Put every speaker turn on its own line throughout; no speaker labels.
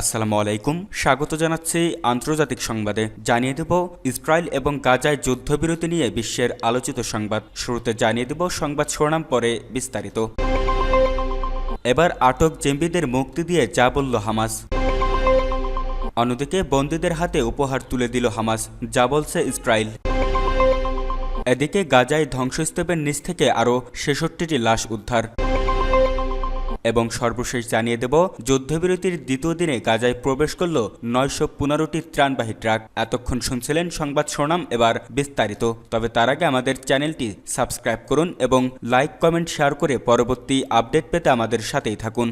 আসসালামু আলাইকুম। স্বাগত জানাচ্ছি আন্তর্জাতিক সংবাদে। জানিয়ে দেব, ইসরায়েল এবং গাজায় যুদ্ধবিরতি নিয়ে বিশ্বের আলোচিত সংবাদ। শুরুতে জানিয়ে দেব সংবাদ শিরোনাম, পরে বিস্তারিত। এবার আটক জেম্বিদের মুক্তি দিয়ে যা বলল হামাস। অন্যদিকে বন্দীদের হাতে উপহার তুলে দিল হামাস, যা বলছে ইসরায়েল। এদিকে গাজায় ধ্বংসস্তূপের নিচ থেকে আরও ছেষট্টিটি লাশ উদ্ধার। এবং সর্বশেষ জানিয়ে দেব, যুদ্ধবিরতির দ্বিতীয় দিনে গাজায় প্রবেশ করল নয়শো পনেরোটি ত্রাণবাহী ট্রাক। এতক্ষণ শুনছিলেন সংবাদ শোনাম এবার বিস্তারিত। তবে তার আগে আমাদের চ্যানেলটি সাবস্ক্রাইব করুন এবং লাইক, কমেন্ট, শেয়ার করে পরবর্তী আপডেট পেতে আমাদের সাথেই থাকুন।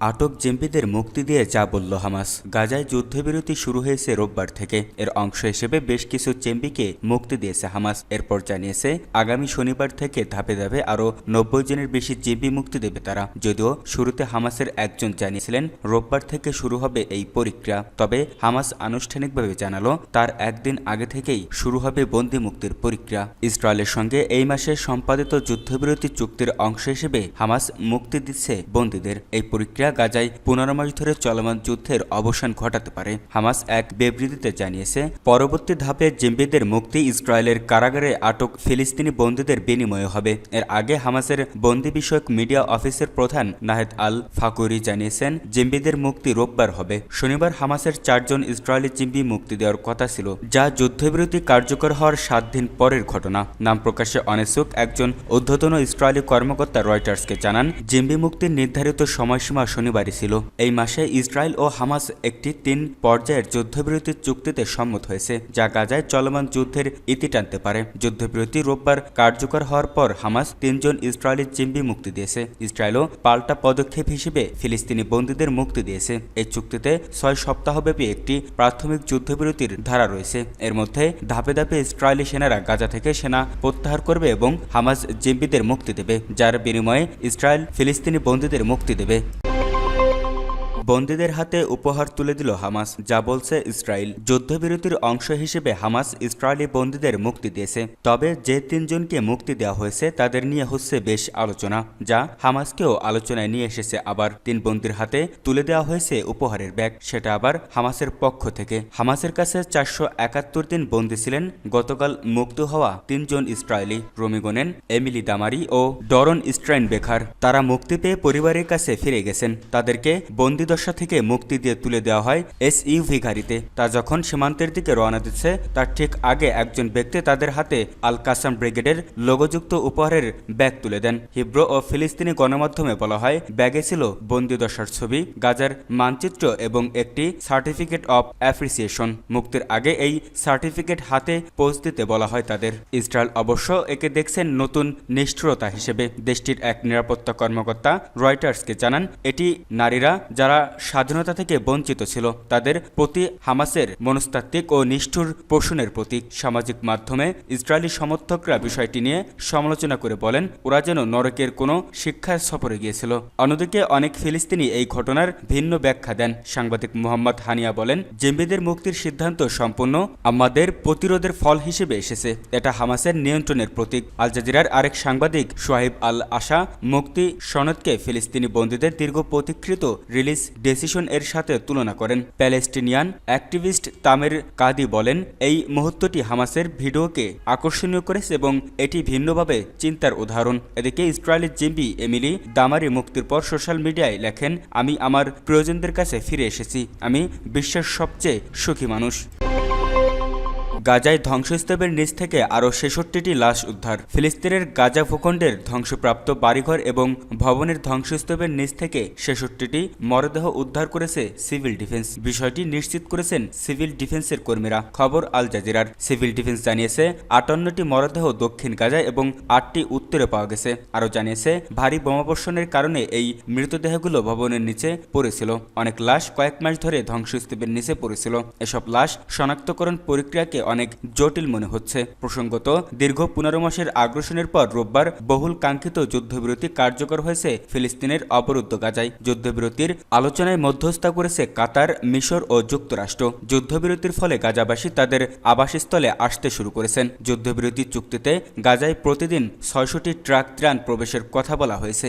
আটক জেম্পিদের মুক্তি দিয়ে যা বলল হামাস। গাজায় যুদ্ধবিরতি শুরু হয়েছে রোববার থেকে। এর অংশ হিসেবে বেশ কিছু চেম্বিকে মুক্তি দিয়েছে হামাস। এরপর জানিয়েছে, আগামী শনিবার থেকে ধাপে ধাপে আরও নব্বই জনের বেশি জেম্বি মুক্তি দেবে তারা। যদিও শুরুতে হামাসের একজন জানিয়েছিলেন, রোববার থেকে শুরু হবে এই পরীক্ষা তবে হামাস আনুষ্ঠানিকভাবে জানালো, তার একদিন আগে থেকেই শুরু হবে বন্দি মুক্তির পরীক্ষা ইসরায়েলের সঙ্গে এই মাসে সম্পাদিত যুদ্ধবিরতি চুক্তির অংশ হিসেবে হামাস মুক্তি দিচ্ছে বন্দীদের। এই পরীক্ষা গাজায় পনেরো মাস ধরে চলমান যুদ্ধের অবসান ঘটাতে পারে। হামাস এক বিবৃতিতে জানিয়েছে, পরবর্তী ধাপে জিম্বিদের মুক্তি ইসরায়েলের কারাগারে আটক ফিলিস্তিনি বন্দীদের বিনিময়ে হবে। এর আগে হামাসের বন্দি বিষয়ক মিডিয়া অফিসের প্রধান নাহেদ আল ফাকুরি জানিয়েছেন, জিম্বিদের মুক্তি রোববার হবে। শনিবার হামাসের চারজন ইসরায়েলি জিম্বি মুক্তি দেওয়ার কথা ছিল, যা যুদ্ধবিরতি কার্যকর হওয়ার সাত দিন পরের ঘটনা। নাম প্রকাশে অনিচ্ছুক একজন ঊর্ধ্বতন ইসরায়েলি কর্মকর্তা রয়টার্সকে জানান, জিম্বি মুক্তির নির্ধারিত সময়সীমা শনিবারই ছিল। এই মাসে ইসরায়েল ও হামাস একটি তিন পর্যায়ের যুদ্ধবিরতির চুক্তিতে সম্মত হয়েছে, যা গাজায় চলমান যুদ্ধের ইতি টানতে পারে। যুদ্ধবিরতি রোববার কার্যকর হওয়ার পর হামাস তিনজন ইসরায়েলি জিম্বি মুক্তি দিয়েছে। ইসরায়েলও পাল্টা পদক্ষেপ হিসেবে ফিলিস্তিনি বন্দীদের মুক্তি দিয়েছে। এই চুক্তিতে ছয় সপ্তাহব্যাপী একটি প্রাথমিক যুদ্ধবিরতির ধারা রয়েছে। এর মধ্যে ধাপে ধাপে ইসরায়েলি সেনারা গাজা থেকে সেনা প্রত্যাহার করবে এবং হামাস জিম্বিদের মুক্তি দেবে, যার বিনিময়ে ইসরায়েল ফিলিস্তিনি বন্দীদের মুক্তি দেবে। বন্দীদের হাতে উপহার তুলে দিল হামাস, যা বলছে ইসরায়েল যুদ্ধবিরতির অংশ হিসেবে হামাস ইসরায়েলি বন্দীদের মুক্তি দিয়েছে। তবে যে তিনজনকে মুক্তি দেওয়া হয়েছে, তাদের নিয়ে হচ্ছে বেশ আলোচনা, যা হামাসকেও আলোচনায় নিয়ে এসেছে আবার। তিন বন্দির হাতে তুলে দেওয়া হয়েছে উপহারের ব্যাগ, সেটা আবার হামাসের পক্ষ থেকে। হামাসের কাছে চারশো একাত্তর দিন বন্দী ছিলেন, গতকাল মুক্ত হওয়া তিনজন ইসরায়েলি রমিগনেন এমিলি দামারি ও ডরন স্ট্রাইন বেখার তারা মুক্তি পেয়ে পরিবারের কাছে ফিরে গেছেন। তাদেরকে বন্দি দশা থেকে মুক্তি দিয়ে তুলে দেওয়া হয় এস ইউভি গাড়িতে। তা যখন সীমান্তের দিকে রওনা দিচ্ছে, তার ঠিক আগে একজন ব্যক্তি তাদের হাতে আল কাসাম ব্রিগেডের লোগোযুক্ত উপহারের ব্যাগ তুলে দেন। হিব্রো ও ফিলিস্তিনি গণমাধ্যমে বলা হয়, ব্যাগে ছিল বন্দি দশার ছবি, গাজার মানচিত্র এবং একটি সার্টিফিকেট অব অ্যাপ্রিসিয়েশন। মুক্তির আগে এই সার্টিফিকেট হাতে পৌঁছ দিতে বলা হয় তাদের। ইসরায়েল অবশ্য একে দেখছেন নতুন নিষ্ঠুরতা হিসেবে। দেশটির এক নিরাপত্তা কর্মকর্তা রয়টার্সকে জানান, এটি নারীরা যারা স্বাধীনতা থেকে বঞ্চিত ছিল। তাদের প্রতি হামাসের মনস্তাত্ত্বিক ও নিষ্ঠুর পোষণের প্রতীক সামাজিক মাধ্যমে ইসরায়েলি সমর্থকরা বিষয়টি নিয়ে সমালোচনা করে বলেন, ওরা যেন নরকের কোনো শিক্ষা সফরে গিয়েছিল। অন্যদিকে অনেক ফিলিস্তিনি এই ঘটনার ভিন্ন ব্যাখ্যা দেন। সাংবাদিক মোহাম্মদ হানিয়া বলেন, জেম্বিদের মুক্তির সিদ্ধান্ত সম্পূর্ণ আমাদের প্রতিরোধের ফল হিসেবে এসেছে। এটা হামাসের নিয়ন্ত্রণের প্রতীক। আল জাজিরার আরেক সাংবাদিক সোহাইব আল আশা মুক্তি সনদকে ফিলিস্তিনি বন্দীদের দীর্ঘ প্রতীক্ষিত রিলিজ ডেসিশন এর সাথে তুলনা করেন। প্যালেস্টিনিয়ান অ্যাক্টিভিস্ট তামের কাদি বলেন, এই মুহূর্তটি হামাসের ভিডিওকে আকর্ষণীয় করেছে এবং এটি ভিন্নভাবে চিন্তার উদাহরণ। এদিকে ইসরায়েলের জিম্বি এমিলি দামারি মুক্তির পর সোশ্যাল মিডিয়ায় লেখেন, আমি আমার প্রয়োজনদের কাছে ফিরে এসেছি। আমি বিশ্বের সবচেয়ে সুখী মানুষ। গাজায় ধ্বংসস্তূপের নিচ থেকে আরও ছেষট্টিটি লাশ উদ্ধার। ফিলিস্তিনের গাজা ভূখণ্ডের ধ্বংসপ্রাপ্ত বাড়িঘর এবং ভবনের ধ্বংসস্তূপের নিচ থেকে ছেষট্টিটি মরদেহ উদ্ধার করেছে সিভিল ডিফেন্স। বিষয়টি নিশ্চিত করেছেন সিভিল ডিফেন্সের কর্মীরা। খবর আল জাজিরার। সিভিল ডিফেন্স জানিয়েছে, আটান্নটি মরদেহ দক্ষিণ গাজায় এবং আটটি উত্তরে পাওয়া গেছে। আরও জানিয়েছে, ভারী বোমাবর্ষণের কারণে এই মৃতদেহগুলো ভবনের নিচে পড়েছিল। অনেক লাশ কয়েক মাস ধরে ধ্বংসস্তূপের নিচে পড়েছিল। এসব লাশ শনাক্তকরণ প্রক্রিয়াকে অনেক জটিল মনে হচ্ছে। প্রসঙ্গত, দীর্ঘ পনেরো মাসের আগ্রাসনের পর রোববার বহুল কাঙ্ক্ষিত যুদ্ধবিরতি কার্যকর হয়েছে ফিলিস্তিনের অবরুদ্ধ গাজায়। যুদ্ধবিরতির আলোচনায় মধ্যস্থতা করেছে কাতার, মিশর ও যুক্তরাষ্ট্র। যুদ্ধবিরতির ফলে গাজাবাসী তাদের আবাসস্থলে আসতে শুরু করেছেন। যুদ্ধবিরতি চুক্তিতে গাজায় প্রতিদিন ছয়শটি ট্রাক ত্রাণ প্রবেশের কথা বলা হয়েছে।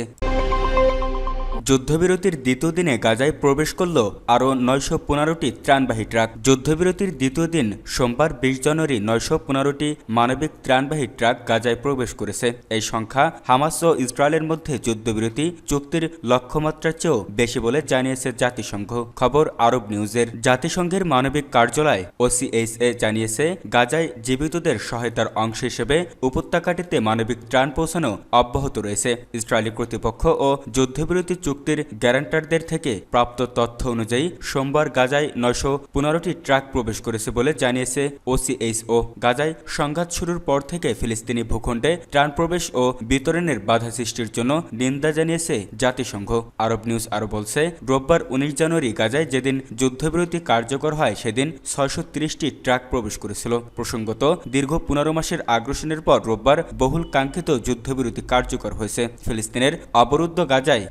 যুদ্ধবিরতির দ্বিতীয় দিনে গাজায় প্রবেশ করল আরও নয়শো পনেরোটি ত্রাণবাহী ট্রাক। যুদ্ধবিরতির দ্বিতীয় দিন সোমবার বিশ জানুয়ারি নয়শো পনেরোটি মানবিক ত্রাণবাহী ট্রাক গাজায় প্রবেশ করেছে। এই সংখ্যা হামাস ও ইসরায়েলের মধ্যে যুদ্ধবিরতি চুক্তির লক্ষ্যমাত্রার চেয়েও বেশি বলে জানিয়েছে জাতিসংঘ। খবর আরব নিউজের। জাতিসংঘের মানবিক কার্যালয় ওসিএইচএ জানিয়েছে, গাজায় জীবিতদের সহায়তার অংশ হিসেবে উপত্যকাটিতে মানবিক ত্রাণ পৌঁছানো অব্যাহত রয়েছে। ইসরায়েলি কর্তৃপক্ষ ও যুদ্ধবিরতি চুক্তির গ্যারান্টারদের থেকে প্রাপ্ত তথ্য অনুযায়ী সোমবার গাজায় নয়শো পনেরোটি ট্রাক প্রবেশ করেছে বলে জানিয়েছে ওসিএইচও। গাজায় সংঘাত শুরুর পর থেকে ফিলিস্তিনি ভূখণ্ডে ত্রাণ প্রবেশ ও বিতরণের বাধা সৃষ্টির জন্য নিন্দা জানিয়েছে জাতিসংঘ। আরব নিউজ আরও বলছে, রোববার উনিশ জানুয়ারি গাজায় যেদিন যুদ্ধবিরতি কার্যকর হয়, সেদিন ছয়শো তিরিশটি ট্রাক প্রবেশ করেছিল। প্রসঙ্গত, দীর্ঘ পনেরো মাসের আগ্রাসনের পর রোববার বহুল কাঙ্ক্ষিত যুদ্ধবিরতি কার্যকর হয়েছে। ফিলিস্তিনের অবরুদ্ধ গাজায়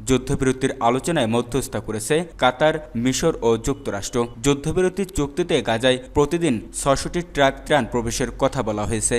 যুদ্ধবিরতির আলোচনায় মধ্যস্থা করেছে কাতার, মিশর ও যুক্তরাষ্ট্র। যুদ্ধবিরতির চুক্তিতে গাজায় প্রতিদিন ছশোটি ট্রাক ত্রাণ প্রবেশের কথা বলা হয়েছে।